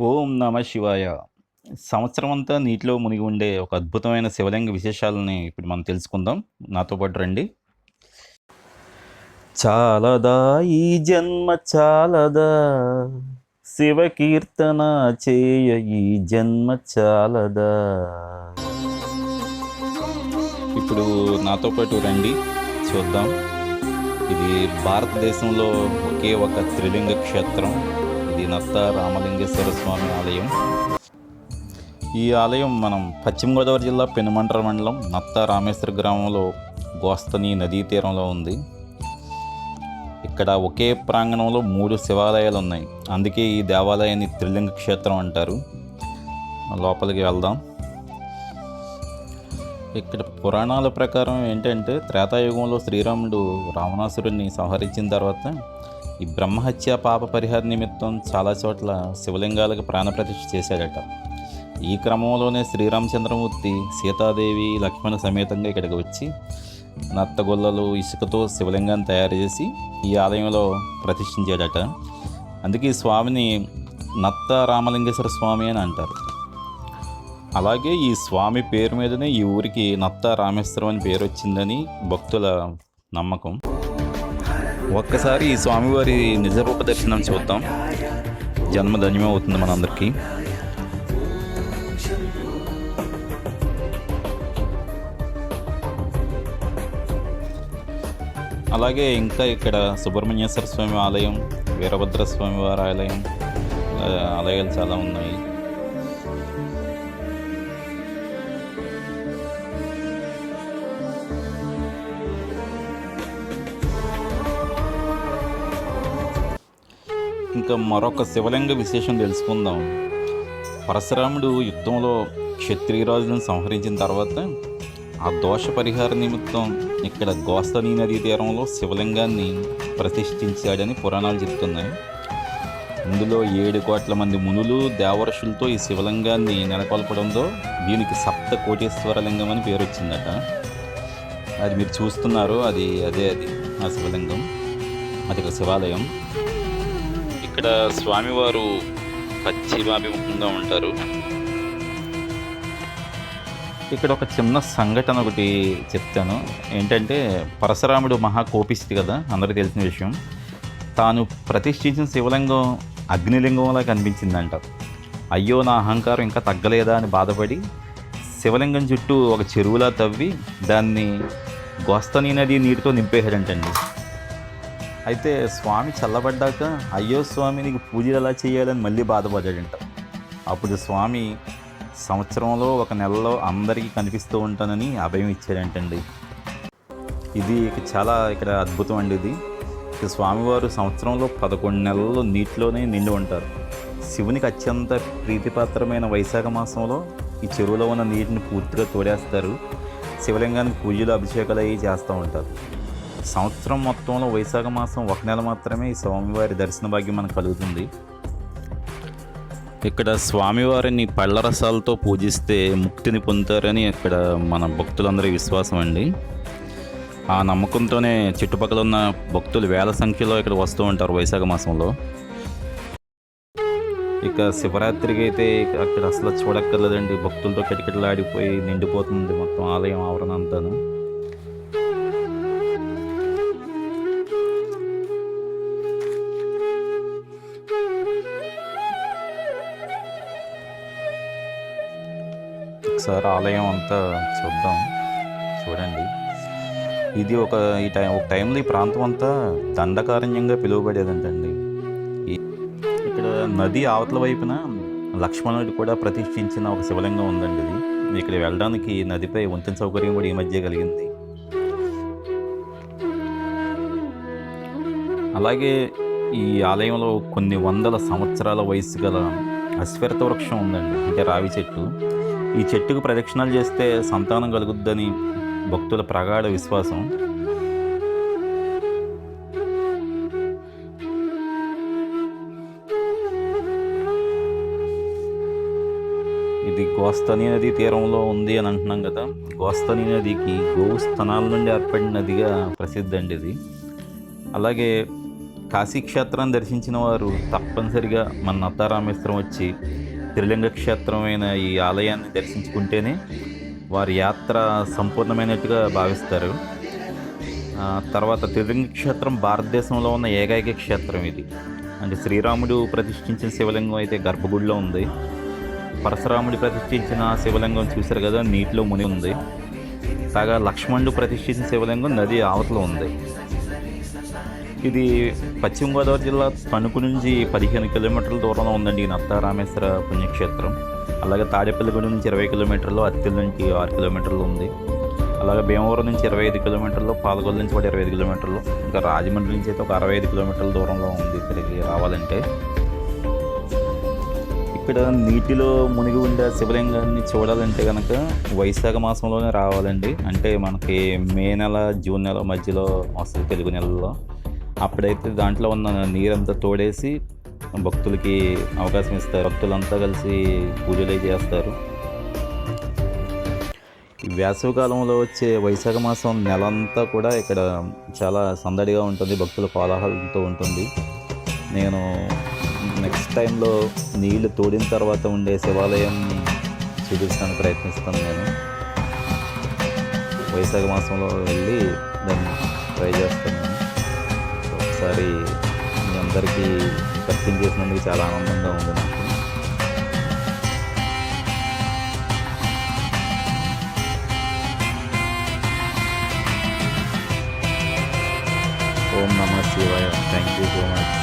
ఓం నమ శివాయ. సంవత్సరం అంతా నీటిలో మునిగి ఉండే ఒక అద్భుతమైన శివలింగ విశేషాలని ఇప్పుడు మనం తెలుసుకుందాం. నాతో పాటు రండి. చాలదా ఈ జన్మ చాలదా శివ కీర్తన చేయ ఈ జన్మ చాలదా? ఇప్పుడు నాతో పాటు రండి. చూద్దాం. ఇది భారతదేశంలో ఒకే ఒక త్రిలింగ క్షేత్రం. ఇది నత్త రామలింగేశ్వర స్వామి ఆలయం. ఈ ఆలయం మనం పశ్చిమ గోదావరి జిల్లా పెనుమంట్ర మండలం నత్త రామేశ్వర గ్రామంలో గోస్తని నదీ తీరంలో ఉంది. ఇక్కడ ఒకే ప్రాంగణంలో మూడు శివాలయాలు ఉన్నాయి. అందుకే ఈ దేవాలయాన్ని త్రిలింగ క్షేత్రం అంటారు. లోపలికి వెళ్దాం. ఇక్కడ పురాణాల ప్రకారం ఏంటంటే త్రేతాయుగంలో శ్రీరాముడు రావణాసురుడిని సంహరించిన తర్వాత ఈ బ్రహ్మహత్య పాప పరిహార నిమిత్తం చాలా చోట్ల శివలింగాలకు ప్రాణప్రతిష్ఠ చేశాడట. ఈ క్రమంలోనే శ్రీరామచంద్రమూర్తి సీతాదేవి లక్ష్మణ సమేతంగా ఇక్కడికి వచ్చి నత్తగొల్లలు ఇసుకతో శివలింగాన్ని తయారు చేసి ఈ ఆలయంలో ప్రతిష్ఠించాడట. అందుకే ఈ స్వామిని నత్త రామలింగేశ్వర స్వామి అని అంటారు. అలాగే ఈ స్వామి పేరు మీదనే ఈ ఊరికి నత్త రామేశ్వరం అని పేరు వచ్చిందని భక్తుల నమ్మకం. ఒక్కసారి ఈ స్వామివారి నిజరూప దర్శనం చూద్దాం. జన్మధన్యం అవుతుంది మనందరికీ. అలాగే ఇంకా ఇక్కడ సుబ్రహ్మణ్యేశ్వర స్వామి ఆలయం వీరభద్ర స్వామి వారి ఆలయం ఆలయాలు చాలా ఉన్నాయి. ఇంకా మరొక శివలింగ విశేషం తెలుసుకుందాం. పరశురాముడు యుద్ధంలో క్షత్రియరాజులను సంహరించిన తర్వాత ఆ దోష పరిహార నిమిత్తం ఇక్కడ గోస్తని నదీ తీరంలో శివలింగాన్ని ప్రతిష్ఠించాడని పురాణాలు చెప్తున్నాయి. ఇందులో ఏడు కోట్ల మంది మునులు దేవరుషులతో ఈ శివలింగాన్ని నెలకొల్పడంతో దీనికి సప్త కోటేశ్వర లింగం అని పేరు వచ్చిందట. అది మీరు చూస్తున్నారు అది అదే అది ఆ శివలింగం అది ఒక శివాలయం. ఇక్కడ స్వామివారు పశ్చిమాభిముఖంగా ఉంటారు. ఇక్కడ ఒక చిన్న సంఘటన ఒకటి చెప్తాను. ఏంటంటే పరశురాముడు మహాకోపిస్తుంది కదా అందరికీ తెలిసిన విషయం. తాను ప్రతిష్ఠించిన శివలింగం అగ్నిలింగంలా కనిపించిందంట. అయ్యో నా అహంకారం ఇంకా తగ్గలేదా అని బాధపడి శివలింగం చుట్టూ ఒక చెరువులా తవ్వి దాన్ని గోస్తని నది నీటితో నింపేశాడంటండి. అయితే స్వామి చల్లబడ్డాక అయ్యో స్వామి నీకు పూజలు ఎలా చేయాలని మళ్ళీ బాధపడ్డాడంట. అప్పుడు స్వామి సంవత్సరంలో ఒక నెలలో అందరికీ కనిపిస్తూ ఉంటానని అభయం ఇచ్చాడంటండి. ఇది చాలా ఇక్కడ అద్భుతం అండి ఇది. ఇక స్వామివారు సంవత్సరంలో పదకొండు నెలలు నీటిలోనే నిండి ఉంటారు. శివునికి అత్యంత ప్రీతిపాత్రమైన వైశాఖ మాసంలో ఈ చెరువులో ఉన్న నీటిని పూర్తిగా తోడేస్తారు. శివలింగానికి పూజలు అభిషేకాలు అవి చేస్తూ ఉంటారు. సంవత్సరం మొత్తంలో వైశాఖ మాసం ఒక నెల మాత్రమే ఈ స్వామివారి దర్శన భాగ్యం మనకు కలుగుతుంది. ఇక్కడ స్వామివారిని పళ్ళ రసాలతో పూజిస్తే ముక్తిని పొందుతారని ఇక్కడ మన భక్తులందరి విశ్వాసం అండి. ఆ నమ్మకంతోనే చుట్టుపక్కల ఉన్న భక్తులు వేల సంఖ్యలో ఇక్కడ వస్తూ ఉంటారు వైశాఖ మాసంలో. ఇక శివరాత్రికి అయితే అక్కడ అసలు చూడక్కర్లేదండి. భక్తులతో కిటకిటలాడిపోయి నిండిపోతుంది మొత్తం ఆలయం ఆవరణ అంతాను. ఒకసారి ఆలయం అంతా చూద్దాం. చూడండి. ఇది ఒక ఈ టైం ఒక టైంలో ఈ ప్రాంతం అంతా దండకారణ్యంగా పిలువబడేదంటండి. ఇక్కడ నది అవతల వైపున లక్ష్మణుడు కూడా ప్రతిష్ఠించిన ఒక శివలింగం ఉందండి ఇది. ఇక్కడ వెళ్ళడానికి నదిపై వంతెన సౌకర్యం కూడా ఈ మధ్య కలిగింది. అలాగే ఈ ఆలయంలో కొన్ని వందల సంవత్సరాల వయసు గల అశ్వరత వృక్షం ఉందండి. అంటే రావి చెట్టు. ఈ చెట్టుకు ప్రదక్షిణాలు చేస్తే సంతానం కలుగుద్దని భక్తుల ప్రగాఢ విశ్వాసం. ఇది గోస్తని నది తీరంలో ఉంది అని అంటున్నాం కదా. గోస్తని నదికి గోవు స్థనాల నుండి ఏర్పడిన నదిగా ప్రసిద్ధి అండి ఇది. అలాగే కాశీ క్షేత్రాన్ని దర్శించిన వారు తప్పనిసరిగా మన నత్తారామేశ్వరం వచ్చి త్రిలింగ క్షేత్రమైన ఈ ఆలయాన్ని దర్శించుకుంటేనే వారి యాత్ర సంపూర్ణమైనట్టుగా భావిస్తారు. తర్వాత త్రిలింగ క్షేత్రం భారతదేశంలో ఉన్న ఏకైక క్షేత్రం ఇది. అంటే శ్రీరాముడు ప్రతిష్ఠించిన శివలింగం అయితే గర్భగుడిలో ఉంది. పరశురాముడు ప్రతిష్ఠించిన శివలింగం చూశారు కదా నీటిలో ముని ఉంది. కాగా లక్ష్మణుడు ప్రతిష్ఠించిన శివలింగం నది ఆవతలో ఉంది. ఇది పశ్చిమ గోదావరి జిల్లా తణుకు నుంచి పదిహేను కిలోమీటర్ల దూరంలో ఉందండి ఈ నత్తారామేశ్వర పుణ్యక్షేత్రం. అలాగే తాడేపల్లిగూడెం నుంచి ఇరవై కిలోమీటర్లు అత్తిల నుంచి ఆరు కిలోమీటర్లు ఉంది. అలాగే భీమవరం నుంచి ఇరవై ఐదు కిలోమీటర్లు పాలకొల్లు నుంచి కూడా ఇరవై ఐదు కిలోమీటర్లు ఇంకా రాజమండ్రి నుంచి అయితే ఒక అరవై ఐదు కిలోమీటర్ల దూరంలో ఉంది ఇక్కడికి రావాలంటే. ఇక్కడ నీటిలో మునిగి ఉండే శివలింగాన్ని చూడాలంటే కనుక వైశాఖ మాసంలోనే రావాలండి. అంటే మనకి మే నెల జూన్ నెల మధ్యలో వస్తుంది తెలుగు నెలలో. అప్పుడైతే దాంట్లో ఉన్న నీరంతా తోడేసి భక్తులకి అవకాశం ఇస్తారు. భక్తులంతా కలిసి పూజలు చేస్తారు. వేసవికాలంలో వేసవి కాలంలో వచ్చే వైశాఖ మాసం నెలంతా కూడా ఇక్కడ చాలా సందడిగా ఉంటుంది. భక్తుల కోలాహలంతో ఉంటుంది. నేను నెక్స్ట్ టైంలో నీళ్ళు తోడిన తర్వాత ఉండే శివాలయాన్ని చూపించడానికి ప్రయత్నిస్తాను నేను. వైశాఖ మాసంలో వెళ్ళి దాన్ని ట్రై చేస్తాను. నేను ఒకసారి మీ అందరికీ పరిచయం చేసినందుకు చాలా ఆనందంగా ఉంది నాకు. ఓం నమ శివాయ. Thank you so much